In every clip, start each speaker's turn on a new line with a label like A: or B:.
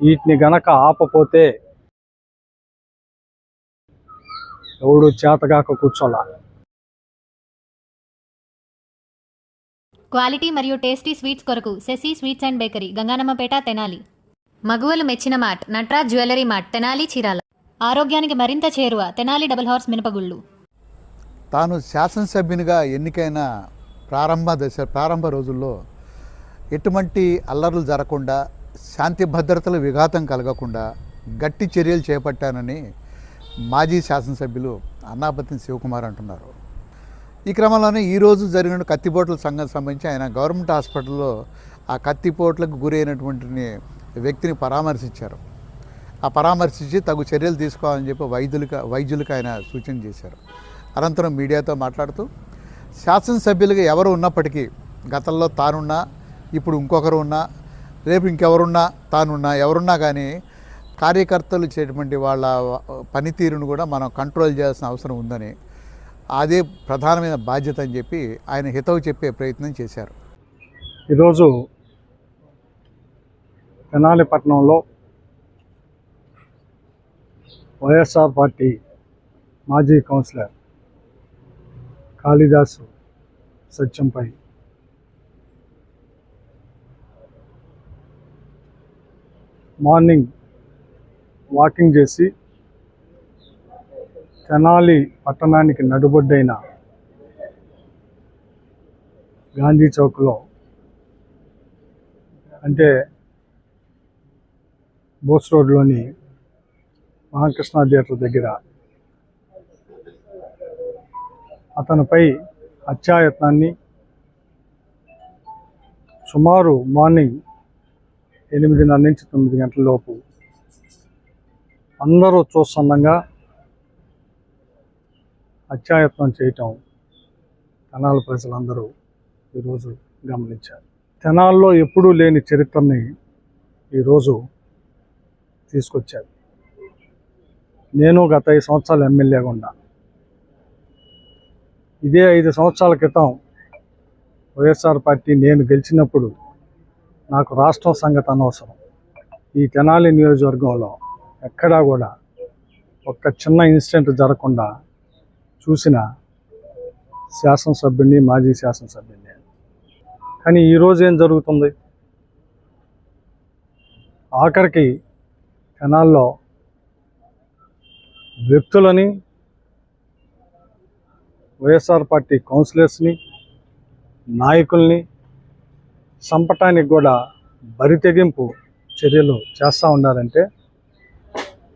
A: వీటిని గనక ఆపపోతే ఎవడు చేతగాక కూర్చోలా.
B: క్వాలిటీ మరియు టేస్టీ స్వీట్స్ కొరకు Sasi sweets and bakery Ganganammapeta Tenali. మగువలు మెచ్చిన mart Natraj jewellery mart Tenali Chirala. ఆరోగ్యానికి మరింత చేరువ తెనాలి డబుల్ హార్స్ మినపగుళ్ళు.
C: తాను శాసనసభ్యునిగా ఎన్నికైన ప్రారంభ దశ ప్రారంభ రోజుల్లో ఎటువంటి అల్లర్లు జరగకుండా శాంతి భద్రతలు విఘాతం కలగకుండా గట్టి చర్యలు చేపట్టానని మాజీ శాసనసభ్యులు అన్నాపతిని శివకుమార్ అంటున్నారు. ఈ క్రమంలోనే ఈరోజు జరిగిన కత్తిపోట్ల సంఘం సంబంధించి ఆయన గవర్నమెంట్ హాస్పిటల్లో ఆ కత్తిపోట్లకు గురైనటువంటి వ్యక్తిని పరామర్శించారు. ఆ పరామర్శించి తగు చర్యలు తీసుకోవాలని చెప్పి వైద్యులకు వైద్యులకు ఆయన సూచన చేశారు. అనంతరం మీడియాతో మాట్లాడుతూ శాసనసభ్యులుగా ఎవరు ఉన్నప్పటికీ గతంలో తానున్నా ఇప్పుడు ఇంకొకరు ఉన్నా రేపు ఇంకెవరున్నా తానున్నా ఎవరున్నా కానీ కార్యకర్తలు చేటువంటి వాళ్ళ పనితీరును కూడా మనం కంట్రోల్ చేయాల్సిన అవసరం ఉందని అదే ప్రధానమైన బాధ్యత అని చెప్పి ఆయన హితవు చెప్పే ప్రయత్నం చేశారు.
A: ఈరోజు తెనాలిపట్నంలో వైఎస్ఆర్ పార్టీ మాజీ కౌన్సిలర్ కాళిదాసు సత్యంపై మార్నింగ్ వాకింగ్ చేసి తెనాలి పట్టణానికి నడుబొడ్డైన గాంధీ చౌక్లో అంటే బోస్ రోడ్లోని మహాకృష్ణ థియేటర్ దగ్గర అతనిపై హత్యాయత్నాన్ని సుమారు మార్నింగ్ ఎనిమిదిన్నర నుంచి తొమ్మిది గంటల లోపు. అందరూ చూస్తుండగా హత్యాయత్నం చేయటం తెనాల ప్రజలందరూ ఈరోజు గమనించారు. తెనాల్లో ఎప్పుడూ లేని చరిత్రని ఈరోజు తీసుకొచ్చారు. నేను గత ఐదు సంవత్సరాలు ఎమ్మెల్యేగా ఉన్నా. ఇదే ఐదు సంవత్సరాల క్రితం వైఎస్ఆర్ పార్టీ నేను గెలిచినప్పుడు నాకు రాష్ట్రం సంగతి అనవసరం. ఈ తెనాలి నియోజకవర్గంలో ఎక్కడా కూడా ఒక్క చిన్న ఇన్సిడెంట్ జరగకుండా చూసిన శాసనసభ్యుడిని మాజీ శాసనసభ్యుడిని. కానీ ఈరోజు ఏం జరుగుతుంది? ఆఖరికి తెనాల్లో వ్యక్తులని వైఎస్ఆర్ పార్టీ కౌన్సిలర్స్ని నాయకుల్ని చంపటానికి కూడా బరి తెగింపు చర్యలు చేస్తూ ఉన్నారంటే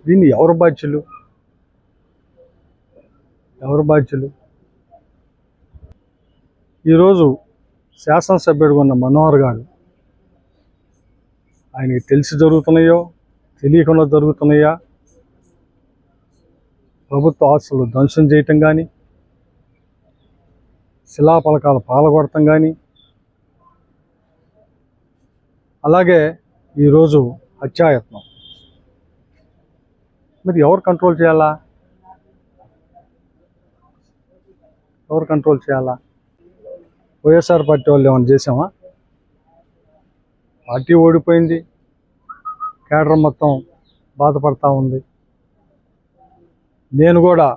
A: దీన్ని ఎవరు బాధ్యులు? ఎవరు బాధ్యులు? ఈరోజు శాసనసభ్యుడిగా ఉన్న మనోహర్ గారు ఆయనకి తెలిసి జరుగుతున్నాయో తెలియకుండా జరుగుతున్నాయా? ప్రభుత్వ ఆస్తులు ధ్వంసం చేయటం కానీ శిలాపలకాలు పాలగొడటం కానీ అలాగే ఈరోజు హత్యాయత్నం. మరి ఎవరు కంట్రోల్ చేయాలా? ఎవరు కంట్రోల్ చేయాలా? వైఎస్ఆర్ పార్టీ వాళ్ళు ఏమైనా చేసామా పార్టీ ఓడిపోయింది. కేడర్ మొత్తం బాధపడతా ఉంది. నేను కూడా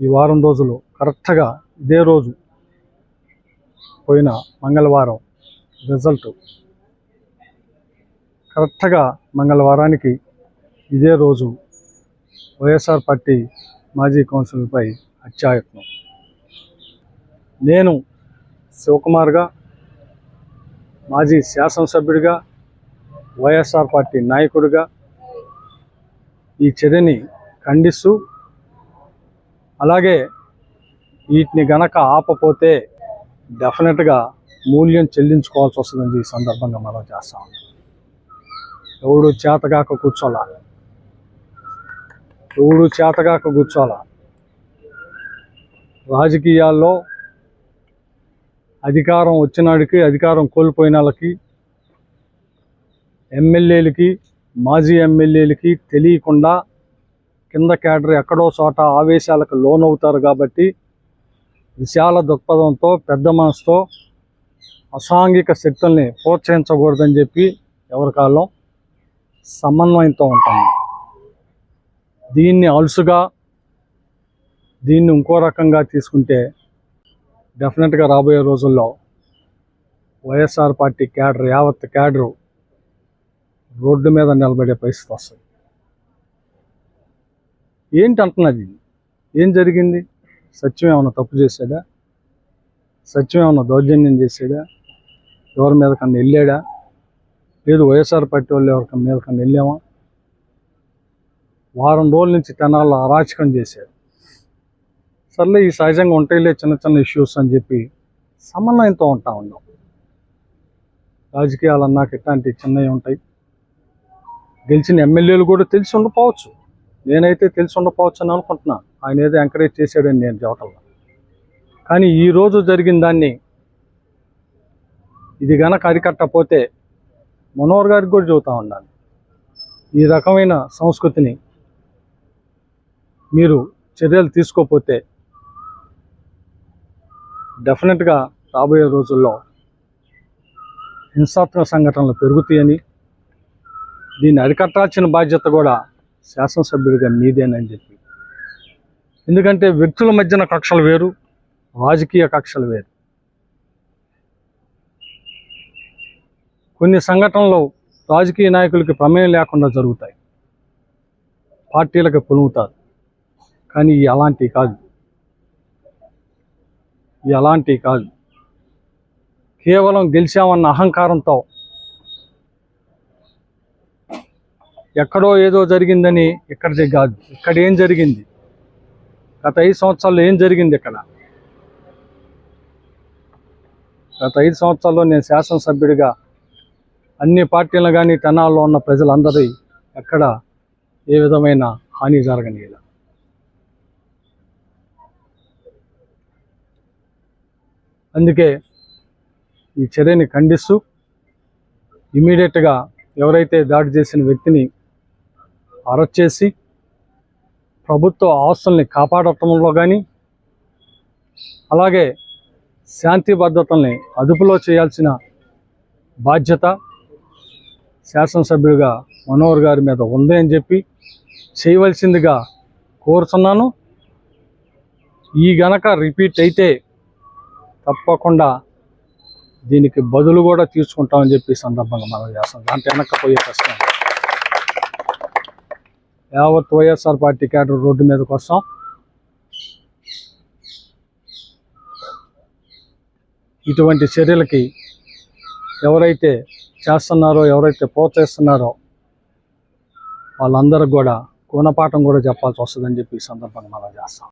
A: ఈ వారం రోజులు కరెక్ట్గా ఇదే రోజు పోయిన మంగళవారం రిజల్ట్ కరెక్ట్గా మంగళవారానికి ఇదే రోజు వైఎస్ఆర్ పార్టీ మాజీ కౌన్సిలర్పై హత్యాయత్నం నేను శివకుమార్గా మాజీ శాసనసభ్యుడిగా వైఎస్ఆర్ పార్టీ నాయకుడిగా ఈ చర్యని ఖండిస్తూ అలాగే వీటిని గనక ఆపపోతే డెఫినెట్గా మూల్యం చెల్లించుకోవాల్సి వస్తుందని ఈ సందర్భంగా మనం చేస్తా ఉన్నాం. ఎవడు చేతగాక కూర్చోలా? ఎవడు చేతగాక కూర్చోలా? రాజకీయాల్లో అధికారం వచ్చినాడికి అధికారం కోల్పోయిన వాళ్ళకి ఎమ్మెల్యేలకి మాజీ ఎమ్మెల్యేలకి తెలియకుండా కింద క్యాడర్ ఎక్కడో చోట ఆవేశాలకు లోనవుతారు కాబట్టి విశాల దృక్పథంతో పెద్ద మనసుతో అసాంఘిక శక్తుల్ని ప్రోత్సహించకూడదని చెప్పి ఎవరి కాలం సమన్వయంతో ఉంటాము. దీన్ని అలుసుగా దీన్ని ఇంకో రకంగా తీసుకుంటే డెఫినెట్గా రాబోయే రోజుల్లో వైఎస్ఆర్ పార్టీ క్యాడర్ యావత్ క్యాడరు రోడ్డు మీద నిలబడే పరిస్థితి వస్తుంది. ఏంటి అంటున్నది? ఏం జరిగింది? సత్యం ఏమైనా తప్పు చేశాడా? సత్యం ఏమైనా దౌర్జన్యం చేశాడా? ఎవరి మీద కన్నా వెళ్ళాడా? లేదు వైఎస్ఆర్ పార్టీ వాళ్ళు ఎవరి మీద వెళ్ళామా? వారం రోజుల నుంచి తెనాల్లో అరాచకం చేశారు. సర్లే ఈ సహజంగా ఉంటాయిలే చిన్న చిన్న ఇష్యూస్ అని చెప్పి సమన్వయంతో ఉంటా ఉన్నాం. రాజకీయాలు అన్నాక ఇట్లాంటి చిన్నవి ఉంటాయి. గెలిచిన ఎమ్మెల్యేలు కూడా తెలిసి ఉండకపోవచ్చు నేనైతే తెలిసి ఉండకపోవచ్చు అని అనుకుంటున్నాను ఆయన ఏదో ఎంకరేజ్ చేశాడని నేను చెప్పటంలో. కానీ ఈ రోజు జరిగిన దాన్ని ఇది గనక అరికట్టపోతే మనోహర్ గారికి కూడా చెబుతా ఉన్నాను ఈ రకమైన సంస్కృతిని మీరు చర్యలు తీసుకోకపోతే డెఫినెట్గా రాబోయే రోజుల్లో హింసాత్మక సంఘటనలు పెరుగుతాయని దీన్ని అరికట్టాల్సిన బాధ్యత కూడా శాసనసభ్యుడిగా మీదేనని చెప్పి. ఎందుకంటే వ్యక్తుల మధ్యన కక్షలు వేరు రాజకీయ కక్షలు వేరు. కొన్ని సంఘటనలు రాజకీయ నాయకులకి ప్రమేయం లేకుండా జరుగుతాయి. పార్టీలకు పులుముతారు. కానీ అలాంటివి కాదు. ఇవి అలాంటివి కాదు. కేవలం గెలిచామన్న అహంకారంతో ఎక్కడో ఏదో జరిగిందని ఇక్కడిది కాదు. ఇక్కడ ఏం జరిగింది? గత ఐదు సంవత్సరాల్లో ఏం జరిగింది ఇక్కడ? గత ఐదు సంవత్సరాల్లో నేను శాసనసభ్యుడిగా అన్ని పార్టీలు కానీ తెనాల్లో ఉన్న ప్రజలందరి ఎక్కడ ఏ విధమైన హాని జరగనీయలేదు. అందుకే ఈ చర్యని ఖండిస్తూ ఇమీడియట్గా ఎవరైతే దాడి చేసిన వ్యక్తిని అరెస్ట్ చేసి ప్రభుత్వ ఆస్తుల్ని కాపాడటంలో కానీ అలాగే శాంతి భద్రతల్ని అదుపులో చేయాల్సిన బాధ్యత శాసనసభ్యుడిగా మనోహర్ గారి మీద ఉంది అని చెప్పి చేయవలసిందిగా కోరుతున్నాను. ఈ గనక రిపీట్ అయితే తప్పకుండా దీనికి బదులు కూడా తీసుకుంటామని చెప్పి సందర్భంగా మనం చేస్తాం దాంట్లో వెనక్కపోయే ప్రశ్న. యావత్ వైఎస్ఆర్ పార్టీ క్యాడర్ రోడ్డు మీదకి వస్తాం. ఇటువంటి చర్యలకి ఎవరైతే చేస్తున్నారో ఎవరైతే ప్రోత్సహిస్తున్నారో వాళ్ళందరికి కూడా గుణపాఠం కూడా చెప్పాల్సి వస్తుందని చెప్పి ఈ సందర్భంగా మనం చేస్తాం.